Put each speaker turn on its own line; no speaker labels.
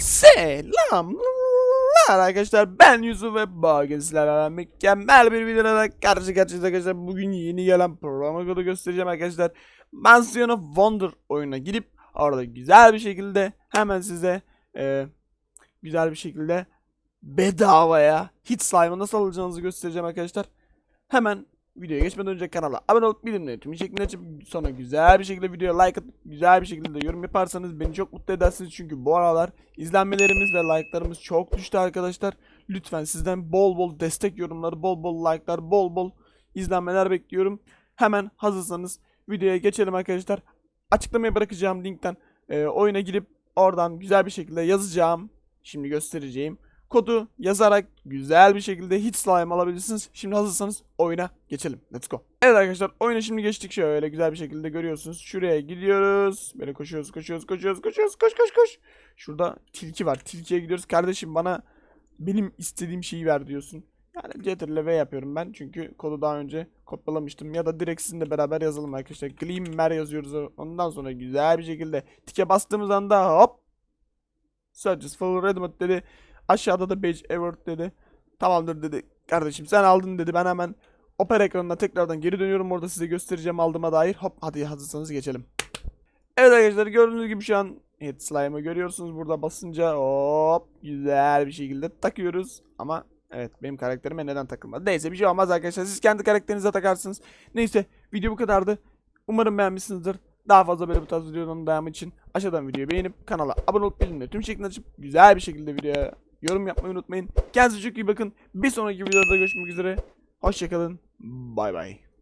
Selamlar arkadaşlar ben Yusuf ve bugün sizlerle mükemmel bir videoda karşı karşıyayız arkadaşlar. Bugün yeni gelen programa kodu göstereceğim arkadaşlar. Mansion of Wonder oyununa girip orada güzel bir şekilde hemen size e, güzel bir şekilde bedavaya hit slime'ı nasıl alacağınızı göstereceğim arkadaşlar. Hemen videoya geçmeden önce kanala abone olup bildirimleri tüm şeklinde açıp sonra güzel bir şekilde videoya like atıp güzel bir şekilde de yorum yaparsanız beni çok mutlu edersiniz çünkü bu aralar izlenmelerimiz ve like'larımız çok düştü arkadaşlar. Lütfen sizden bol bol destek yorumları, bol bol like'lar, bol bol izlenmeler bekliyorum. Hemen hazırsanız videoya geçelim arkadaşlar. Açıklamaya bırakacağım linkten e, oyuna girip oradan güzel bir şekilde yazacağım. Şimdi göstereceğim. Kodu yazarak güzel bir şekilde hit slime alabilirsiniz. Şimdi hazırsanız oyuna geçelim. Let's go. Evet arkadaşlar oyuna şimdi geçtik şöyle güzel bir şekilde görüyorsunuz. Şuraya gidiyoruz. Böyle koşuyoruz koşuyoruz koşuyoruz koşuyoruz koş koş koş. Şurada tilki var. Tilkiye gidiyoruz. Kardeşim bana benim istediğim şeyi ver diyorsun. Yani Ctrl V yapıyorum ben çünkü kodu daha önce kopyalamıştım ya da direkt sizinle beraber yazalım arkadaşlar. Glimmer yazıyoruz ondan sonra güzel bir şekilde tike bastığımız anda hop Searches for Redmond dedi. Aşağıda da Page Award dedi. Tamamdır dedi. Kardeşim sen aldın dedi. Ben hemen Opera ekranına tekrardan geri dönüyorum. Orada size göstereceğim aldığıma dair. Hop hadi hazırsanız geçelim. Evet arkadaşlar gördüğünüz gibi şu an Hit Slime'ı görüyorsunuz. Burada basınca hop güzel bir şekilde takıyoruz. Ama evet benim karakterime neden takılmadı. Neyse bir şey olmaz arkadaşlar. Siz kendi karakterinize takarsınız. Neyse video bu kadardı. Umarım beğenmişsinizdir. Daha fazla böyle bu tarz videoların devamı için aşağıdan videoyu beğenip kanala abone olup bildirimleri tüm şeklinde açıp güzel bir şekilde videoya yorum yapmayı unutmayın. Kendinize çok iyi bakın. Bir sonraki videoda görüşmek üzere. Hoşçakalın. Bay bay.